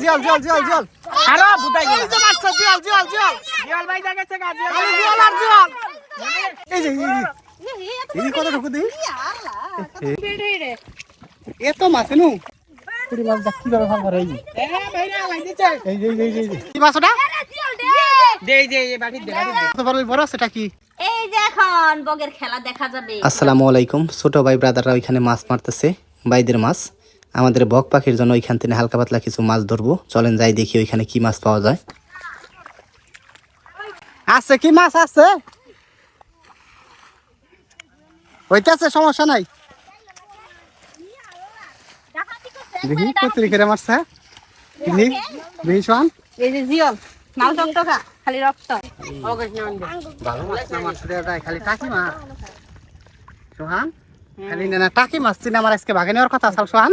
জিয়াল জিয়াল জিয়াল জিয়াল। আরও বুদাই এই যে মারছে জিয়াল জিয়াল জিয়াল। জিয়াল ভাই জায়গাছে গা জিয়াল খালি জিয়াল আর জিয়াল। এই যে এই এই কত ঢুকু দিই এত মাছ নু। পুরি মাছ কীভাবে করে এই এ এই এই কি মাছ দে। দে এই বাড়ি দে বাড়ি বড় বড় সেটা কি? এই যে বগের খেলা দেখা যাবে। আসসালামু আলাইকুম। ছোট ভাই ব্রাদাররা ওইখানে মাছ মারতেছে বাইদের মাছ। আমাদের বক পাখির জন্য ওইখান থেকে হালকা পাতলা কিছু মাছ ধরবো। চলেন যাই দেখি ওইখানে কি মাছ পাওয়া যায়। আছে কি মাছ আছে? হইতাছে সমস্যা নাই। দেখি কত মারছে? দেখি দেখি শোন। এই যে জিয়ল মাল টকটকা খালি রক্ত। ভালো মাছ না মাছ খালি টাকি মাছ। সোহান খালি না টাকি মাছ চিনে আমার আজকে ভাগে নেওয়ার কথা আছে সোহান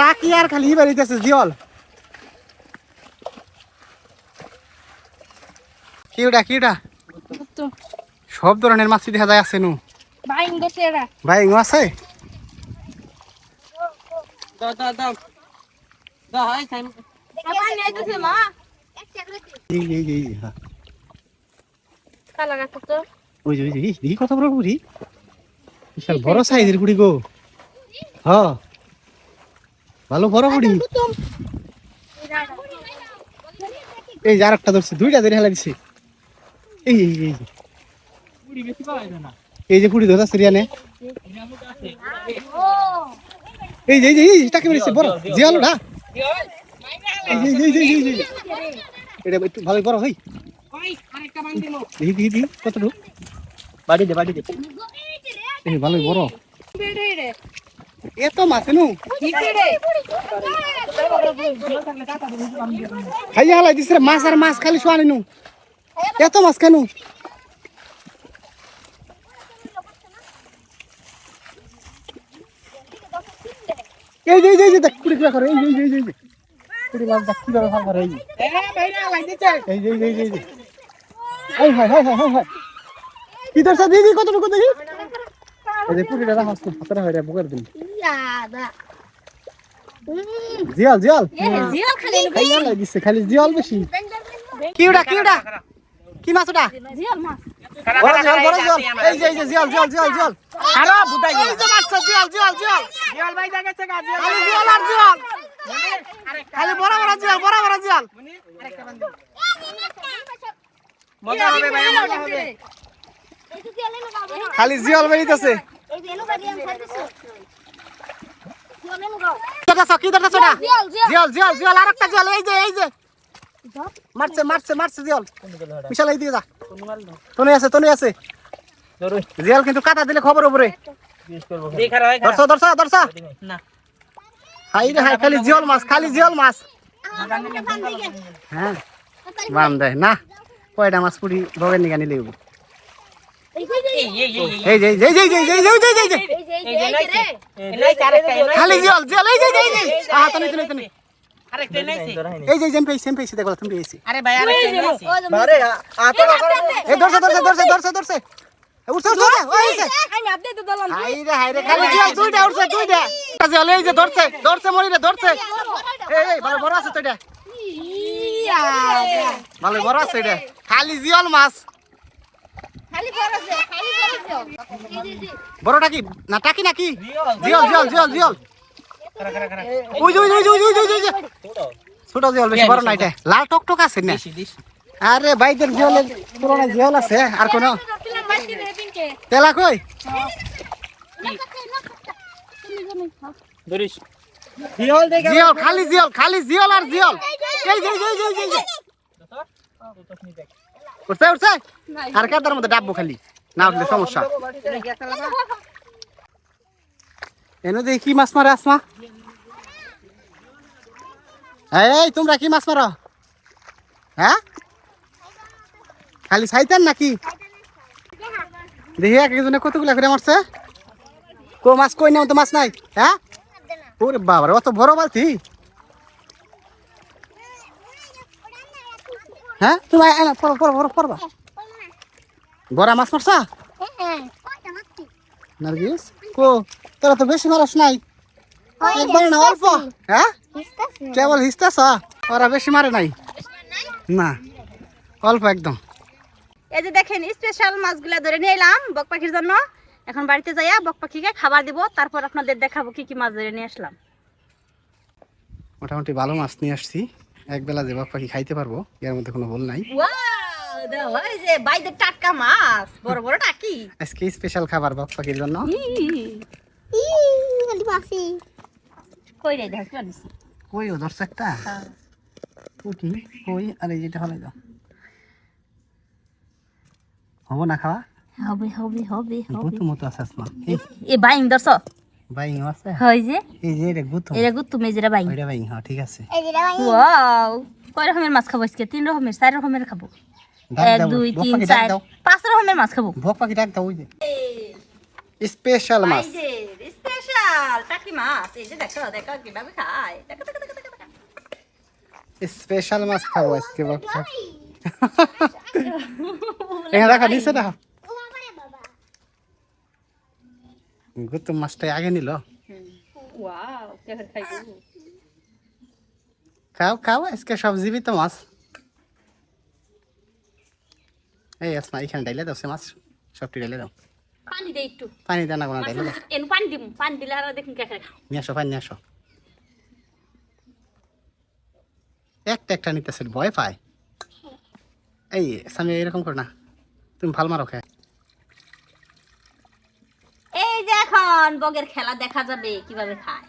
টাকি আর খালি বেরিতেছে জিওল। কিউটা কিউটা সব ধরনের মাছ দেখা যায় আছে নু। ভাই ইঙ্গ আছে? দেখি কত বড় বুড়ি। বিশাল বড় সাইজের গুড়ি গো। হ্যাঁ। ভালো বড়ি এই আর একটা ধরছি দুইটা ধরে হেলা দিছি। এই এই এই। এই যে পুড়ি ধরছে রিয়ানে। এই যে এই যে টাকে বেরিয়েছে বড়। জিয়ালো না? এটা একটু ভালো বড় হই। দেখি দেখি কতটুকু? বাড়ি দে বাড়ি দে। ভালোই বড়। এত মাছ নু খাইয়া হালাই দিছে রে, মাছ আর মাছ খালি শোয়ানি নু এত মাছ কেন এই যে এই যে, দেখ কুড়ি কিলো করে এই যে এই যে, এই যে, কুড়ি মাছ দেখ কীভাবে ভালো করে এই যে। এ এই যে এই যে, এই যে, এই যে। এই hi hi hi hi hi দিদি কতটুকু দেখি। এই যে পুরিটা রাখা আছে হাতটা হয়ে রে বুকের দিন। জিয়াল জিয়াল। জিয়ল খালি হালাই দিছে খালি জিয়াল বেশি। কি ওটা কি মাছ ওটা? জিয়ল মাছ। বড় জিয়াল বড় জিয়াল। এই যে এই যে জিয়াল জিয়াল জিয়াল জিয়াল। আরও বুদাই এই যে মাছ জিয়াল জিয়াল জিয়াল। জিয়াল ভাই জায়গাছে গা জিয়াল খালি জিয়াল আর জিয়াল। খালি বড় বড় জিয়াল বড় বড় জিয়াল। মজা হবে ভাই মজা হবে। খালি জিয়াল বেরিতেছে। সকি দাদা ছোটা জিয়াল জিয়াল জিয়াল আরেকটা জিয়াল এই যে এই যে মারছে মারছে আছে তনে কিন্তু কাটা দিলে খবর উপরে হয় না হাই খালি জিয়াল মাছ খালি জিয়াল মাছ হ্যাঁ বাম দেয় না কয়টা মাছ পুরি ভগের নিগা নিলে হইবো। খালি জল যে উঠছে খালি জিয়ল মাছ বড়টা কি? না টাকি নাকি? জিয়াল জিয়াল জিয়াল জিয়াল ওই যে ওই যে ওই যে ওই যে ওই যে, ওই ছোট জিয়াল বেশি বড় না এটা লাল টক টক আছে না? আরে বাইদের জিয়ালের পুরোনো জিয়াল আছে আর কোনো? তেলা কই? ধরিস। জিয়াল জিয়াল খালি জিয়াল খালি জিয়াল আর জিয়াল এই যে, এই যে, এই যে উঠছে উঠছে? আর কাদার মধ্যে ডাববো খালি। না উঠলে সমস্যা। এনে দেখি মাছ মারে আসমা? এই, তোমরা কি মাছ মারো? হ্যাঁ? খালি সাইতেন নাকি? দেখি এক একজনে কতগুলা করে মারছে? কো, মাছ কই নাও, তো মাছ নাই হ্যাঁ? ওরে বাবা অত বড় বালতি? হ্যাঁ? তুমি আয় পড়ো পড়ো পড়ো পড়বা বড় মাছ মারছা? নার্গিস? কো তোরা তো বেশি মারস নাই। একবার না অল্প। হ্যাঁ? কেবল হিসতাছ ওরা বেশি মারে নাই। না অল্প একদম। এই যে দেখেন স্পেশাল মাছগুলা ধরে নিয়ে এলাম বক পাখির জন্য। এখন বাড়িতে যাইয়া বক পাখিকে খাবার দিব তারপর আপনাদের দেখাবো কি কি মাছ ধরে নিয়ে আসলাম। মোটামুটি ভালো মাছ নিয়ে আসছি। এক বেলা যে বাপ পাখি খাইতে পারব এর মধ্যে কোনো ভুল নাই। ওয়াও দেখো এই যে বাইদের টাটকা মাছ বড় বড় টাকি আজকে স্পেশাল খাবার বাপ পাখির জন্য কই রে কই ও ধরছে একটা? পুটি কই আরে যেটা হলো দাও হব না খাওয়া? হবে হবে হবে হবে। গুতু মতো আছে আসমা। এ বাইং দর্শ বাইং আছে? হয় যে? এই যে এটা গুতু এরা গুত্তু মেজেরা বাইং। ওইটা বাইং হ্যাঁ ঠিক আছে। ওয়াও কয় রকমের মাছ খাব আজকে? তিন রকমের চার রকমের খাব? এক দুই তিন চার পাঁচ রকমের মাছ খাব। বক পাখি ডাক দাও ওই যে। স্পেশাল মাছ। স্পেশাল টাকি মাছ। এই যে দেখো দেখো কীভাবে খায়। দেখো দেখো দেখো স্পেশাল মাছ খাব আজকে পাখি এখানে রাখা নিচে রাখা গুতু মাছটা আগে নিল। খাও খাও আজকে সব জীবিত মাছ। এই আসমা এখানে ডাইলে দাও সে মাছ সবটি ডাইলে দাও। পানি দে একটু। পানি দাও না কোনো ডাইলে দাও। এনু পানি দিম পানি দিলে আর দেখুন কে খায়। নিয়ে আসো পানি নিয়ে আসো। একটা একটা নিতেছে ভয় পায়। এই সামি এরকম কর না। তুমি ভালো মারো খায় এই যে এখন বগের খেলা দেখা যাবে কীভাবে খায়।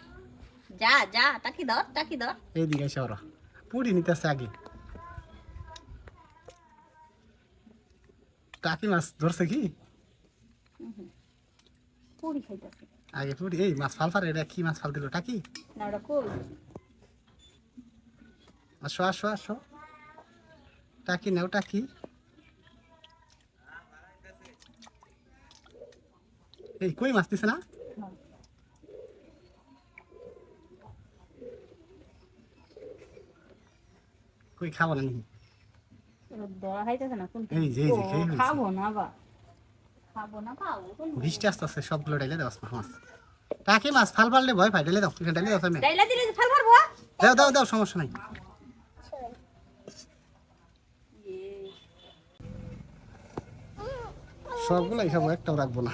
যা যা টাকি ধর টাকি ধর। এই দিকে এসে ওরা। পুরি নিতেছে আগে। টাকি মাছ ধরছে কি? পুরি খাইতেছে। আগে পুরি এই মাছ ফাল ফারে এটা কি মাছ ফাল দিল টাকি না ওটা কই? আসো আসো আসো। টাকি নাও টাকি এই কই মাছ দিছে না? কই খাব না নি খাইতেছে না কোন এই যে যে খাব না বা। খাব না খাব বৃষ্টি আসতে আসতে সবগুলো ডাইলে দাও মাছ। টাকি মাছ ফাল পারলে ভয় পাই ডাইলে দাও ডাইলে দাও তুমি। ডাইলা দিলে ফাল ফারবো দাও দাও দাও সমস্যা নাই। সবগুলাই খাব একটাও রাখব না।